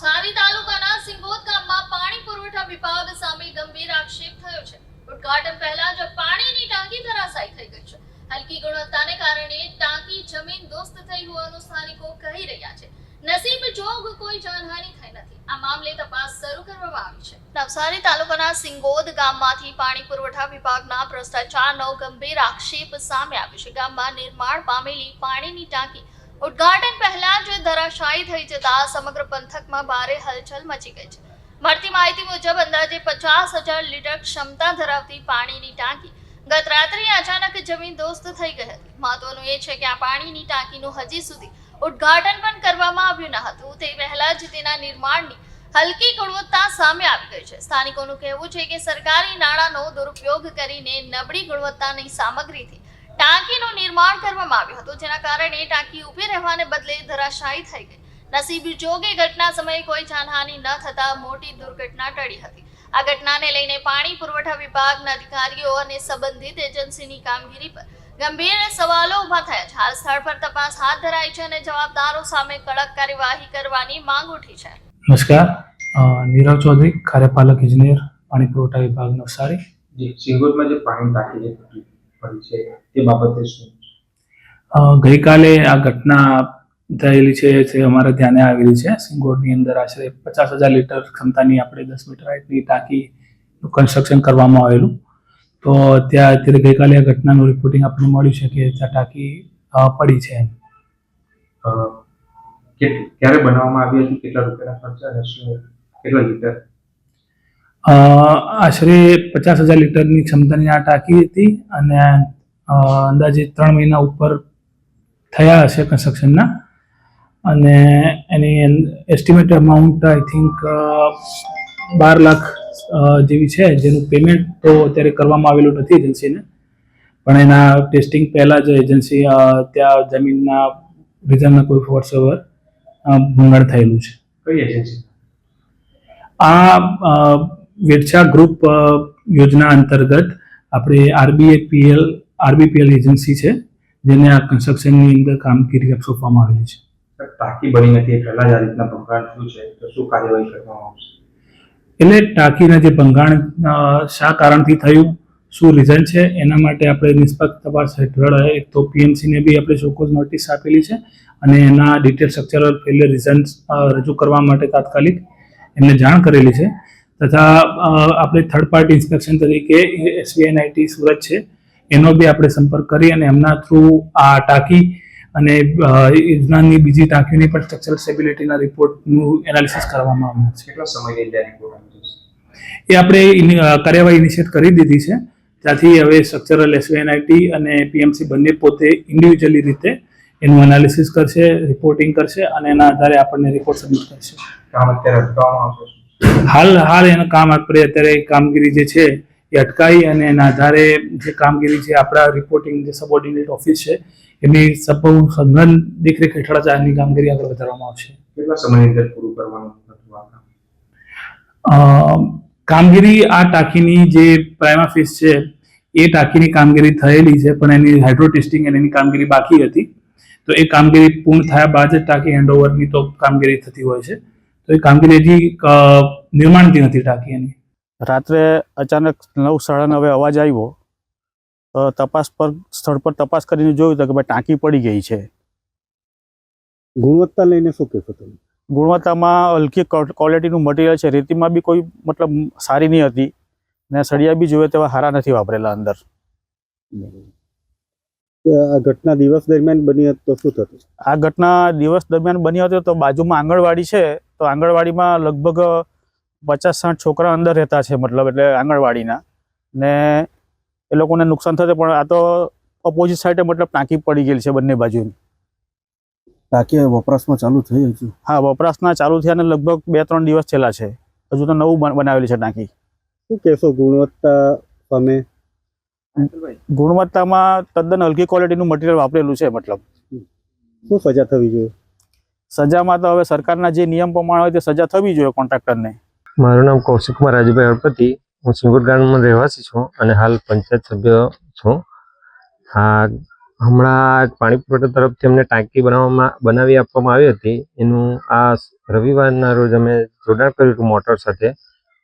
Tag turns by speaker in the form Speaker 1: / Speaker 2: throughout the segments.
Speaker 1: નવસારી તાલુકાના સિંગોદ ગામમાં પાણી પુરવઠા વિભાગ સામે ગંભીર આક્ષેપ થયો છે. ઉદ્ઘાટન પહેલા જ પાણીની ટાંકી ધરાશાયી થઈ ગઈ છે. હલકી ગુણવત્તાને કારણે ટાંકી જમીન દોસ્ત થઈ હોવાનું સ્થાનિકો કહી રહ્યા છે. નસીબ જોગ કોઈ જાનહાની થઈ નથી. આ મામલે તપાસ શરૂ કરવામાં આવી છે. નવસારી તાલુકાના સિંગોદ ગામમાંથી પાણી પુરવઠા વિભાગના ભ્રષ્ટાચારનો ગંભીર આક્ષેપ સામે આવ્યો છે. ગામમાં નિર્માણ પામેલી પાણીની ટાંકી ઉદ્ઘાટન પહેલા જ ધરાશાયી થઈ જતા સમગ્ર પંથકમાં ભારે હલચલ મચી ગઈ છે. મળતી માહિતી મુજબ અંદાજે પચાસ હજાર લીટર ક્ષમતા ધરાવતી પાણીની ટાંકી ગત રાત્રે અચાનક જમીન દોસ્ત થઈ ગઈ હતી. મહત્વનું એ છે કે આ પાણીની ટાંકીનું હજી સુધી ઉદ્ઘાટન પણ કરવામાં આવ્યું ન હતું. તે પહેલા જ તેના નિર્માણની હલકી ગુણવત્તા સામે આવી ગઈ છે. સ્થાનિકોનું કહેવું છે કે સરકારી નાણાંનો દુરુપયોગ કરીને નબળી ગુણવત્તાની સામગ્રીથી ટાંકીનું નિર્માણ કરવામાં આવ્યું હતું જેના કારણે ટાંકી ઊભી રહેવાને બદલે ધરાશાયી થઈ ગઈ. નસીબ જોગે ઘટના સમયે કોઈ જાનહાનિ ન થતા મોટી દુર્ઘટના ટળી હતી. આ ઘટનાને લઈને પાણી પુરવઠા વિભાગના અધિકારીઓ અને સંબંધિત એજન્સીની કામગીરી પર ગંભીર સવાલો ઊભા થયા છે. હાલ સ્થળ પર તપાસ હાથ ધરાઈ છે અને જવાબદારો સામે કડક કાર્યવાહી કરવાની માંગ ઉઠી છે.
Speaker 2: નમસ્કાર. નીરવ ચૌધરી કાર્યપાલક ઇજનેર પાણી પુરવઠા વિભાગ નવસારી
Speaker 3: જે સિંગોરમાં જે પાણી ટાંકી જે તૂટી પડી છે તે બાબતે શું?
Speaker 2: ગઈકાલે આ ઘટના થયેલી છે તે અમારા ધ્યાને આવેલી છે. સિંગોડની અંદર આશરે પચાસ હજાર લીટર ક્ષમતાની આપણે દસ મીટર હાઇટની ટાંકીનું કન્સ્ટ્રક્શન કરવામાં આવેલું. તો ત્યાં અત્યારે ગઈકાલે આ ઘટનાનું રિપોર્ટિંગ આપણને મળ્યું છે કે ત્યાં ટાંકી પડી છે.
Speaker 3: ક્યારે બનાવવામાં આવી હતી? કેટલા રૂપિયાના ખર્ચા અને શું? કેટલા લીટર?
Speaker 2: આશરે પચાસ હજાર લીટરની ક્ષમતાની આ ટાંકી હતી અને અંદાજે ત્રણ મહિના ઉપર થયા હશે કન્સ્ટ્રક્શનના. અને એની એસ્ટિમેટ અમાઉન્ટ આઈ થિંક બાર લાખ જેવી છે. જેનું પેમેન્ટ તો અત્યારે કરવામાં આવેલું નથી એજન્સીને. પણ એના ટેસ્ટિંગ પહેલાં જ એજન્સી ત્યાં જમીનના રીઝનના કોઈ વોટ્સએવર ભંગાણ થયેલું છે.
Speaker 3: કઈ એજન્સી?
Speaker 2: આ વેડછા ગ્રુપ યોજના અંતર્ગત આપણે આરબીએપીએલ આરબીપીએલ એજન્સી છે જેને આ કન્સ્ટ્રક્શનની અંદર કામગીરી સોંપવામાં આવેલી છે.
Speaker 3: ટાંકી બની નથી પહેલા જ આ રીતના ભંગાણ થયું છે તો શું કાર્યવાહી કરવામાં આવશે?
Speaker 2: એટલે ટાંકીના જે ભંગાણ શા કારણથી થયું શું રીઝન છે એના માટે આપણે નિષ્પક્ષ તપાસ હેઠળ એક તો પીએમસીને બી આપણે શોકોઝ નોટિસ આપેલી છે અને એના ડિટેલ સ્ટ્રક્ચરલ ફેલિયર રીઝન રજૂ કરવા માટે તાત્કાલિક એમને જાણ કરેલી છે. તથા આપણે થર્ડ પાર્ટી ઇન્સ્પેક્શન તરીકે એસબીઆઈઆઈટી સુરત છે. એનો બી આપણે સંપર્ક કરી અને એમના થ્રુ આ ટાંકી અને યોજનાની બીજી ટાંકીઓની પણ સ્ટ્રક્ચરલ સ્ટેબિલિટીના રિપોર્ટનું એનાલિસિસ કરવામાં આવ્યું છે.
Speaker 3: કેટલા સમયની અંદર રિપોર્ટ
Speaker 2: એ આપણે કાર્યવાહી ઇનિશિયેટ કરી દીધી છે. ત્યાંથી હવે સ્ટ્રક્ચરલ એસવીએનઆઈટી અને પીએમસી બંને પોતે ઇન્ડિવિજ્યુઅલી રીતે એનું એનાલિસિસ કરશે રિપોર્ટિંગ કરશે અને એના આધારે આપણને રિપોર્ટ સબમિટ કરશે.
Speaker 3: કામ અત્યારે અટકાવવામાં આવશે
Speaker 2: હાલ હાલ એનું કામ આપણે અત્યારે કામગીરી જે છે એ અટકાવી અને એના આધારે જે કામગીરી છે આપણા રિપોર્ટિંગ જે સબોર્ડિનેટ ઓફિસ છે એમની સપો સઘન દેખરેખ હેઠળ જ આની કામગીરી આગળ વધારવામાં આવશે.
Speaker 3: કેટલા સમયની અંદર પૂરું કરવાનું
Speaker 2: કામગીરી આ ટાંકીની જે પ્રાઇમા ફીસ છે એ ટાંકીની કામગીરી થયેલી છે પણ એની હાઇડ્રો ટેસ્ટિંગ અને એની કામગીરી બાકી હતી. તો એ કામગીરી પૂર્ણ થયા બાદ જ ટાંકી હેન્ડઓવરની તો કામગીરી થતી હોય છે. તો એ કામગીરી હજી નિર્માણતી નથી ટાંકી એની.
Speaker 4: રાત્રે અચાનક નવ સાડા નવે અવાજ આવ્યો તો તપાસ પર સ્થળ પર તપાસ કરીને જોયું તો કે ભાઈ ટાંકી પડી ગઈ છે.
Speaker 5: ગુણવત્તા લઈને શું કહેશો તમે?
Speaker 4: ગુણવત્તામાં હલકી ક્વોલિટીનું મટીરિયલ છે રેતીમાં બી કોઈ મતલબ સારી નહીં હતી ને સળિયા બી જોઈએ તેવા સારા નથી વાપરેલા અંદર.
Speaker 5: આ ઘટના દિવસ દરમિયાન બની હતી તો શું થતું?
Speaker 4: આ ઘટના દિવસ દરમિયાન બની હતી તો બાજુમાં આંગણવાડી છે તો આંગણવાડીમાં લગભગ પચાસ સાઠ છોકરા અંદર રહેતા છે મતલબ એટલે આંગણવાડીના. ને એ લોકોને નુકસાન થશે પણ આ તો ઓપોઝિટ સાઈડે મતલબ ટાંકી પડી ગયેલી છે બંને બાજુની.
Speaker 5: ટાંકી વપરાશમાં ચાલુ થઈ હજુ?
Speaker 4: હા વપરાશના ચાલુ થયાને લગભગ બે ત્રણ દિવસ થયેલા છે. હજુ તો નવું બનાવેલી છે ટાંકી.
Speaker 5: શું કહેશો ગુણવત્તા તમે
Speaker 4: ગુણવત્તામાં તદ્દન હલકી ક્વોલિટીનું મટીરિયલ વાપરેલું છે મતલબ.
Speaker 5: શું સજા થવી જોઈએ?
Speaker 4: સજામાં તો હવે સરકારના જે નિયમ પ્રમાણે હોય તે સજા થવી જોઈએ કોન્ટ્રાક્ટરને.
Speaker 6: મારું નામ કૌશિક કુમાર રાજુભાઈ હળપતિ હું સિંગોટ ગામમાં રહેવાસી છું અને હાલ પંચાયત સભ્ય છું. આ હમણાં પાણી પુરવઠા તરફથી અમને ટાંકી બનાવવામાં, બનાવી આપવામાં આવી હતી. એનું આ રવિવારના રોજ અમે જોડાણ કર્યું હતું મોટર સાથે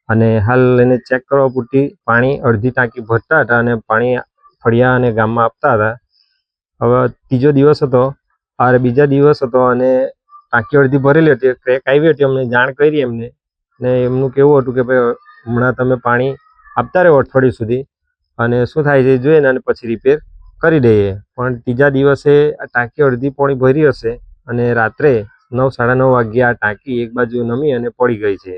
Speaker 6: અને હાલ એને ચેક કરવા પૂરતી પાણી અડધી ટાંકી ભરતા હતા અને પાણી ફળિયા અને ગામમાં આપતા હતા. હવે ત્રીજો દિવસ હતો આ બીજા દિવસ હતો અને ટાંકી અડધી ભરેલી હતી ક્રેક આવી હતી, અમને જાણ કરી એમને. ને એમનું કેવું હતું કે ભાઈ, હમણાં તમે પાણી આપતા રહો અઠવાડિયું સુધી અને શું થાય છે જોઈએ અને પછી રિપેર કરી દઈએ. પણ ત્રીજા દિવસે આ ટાંકી અડધી પોણી ભરી હશે અને રાત્રે નવ, સાડા નવ વાગ્યે આ ટાંકી એક બાજુ નમી અને પડી ગઈ છે.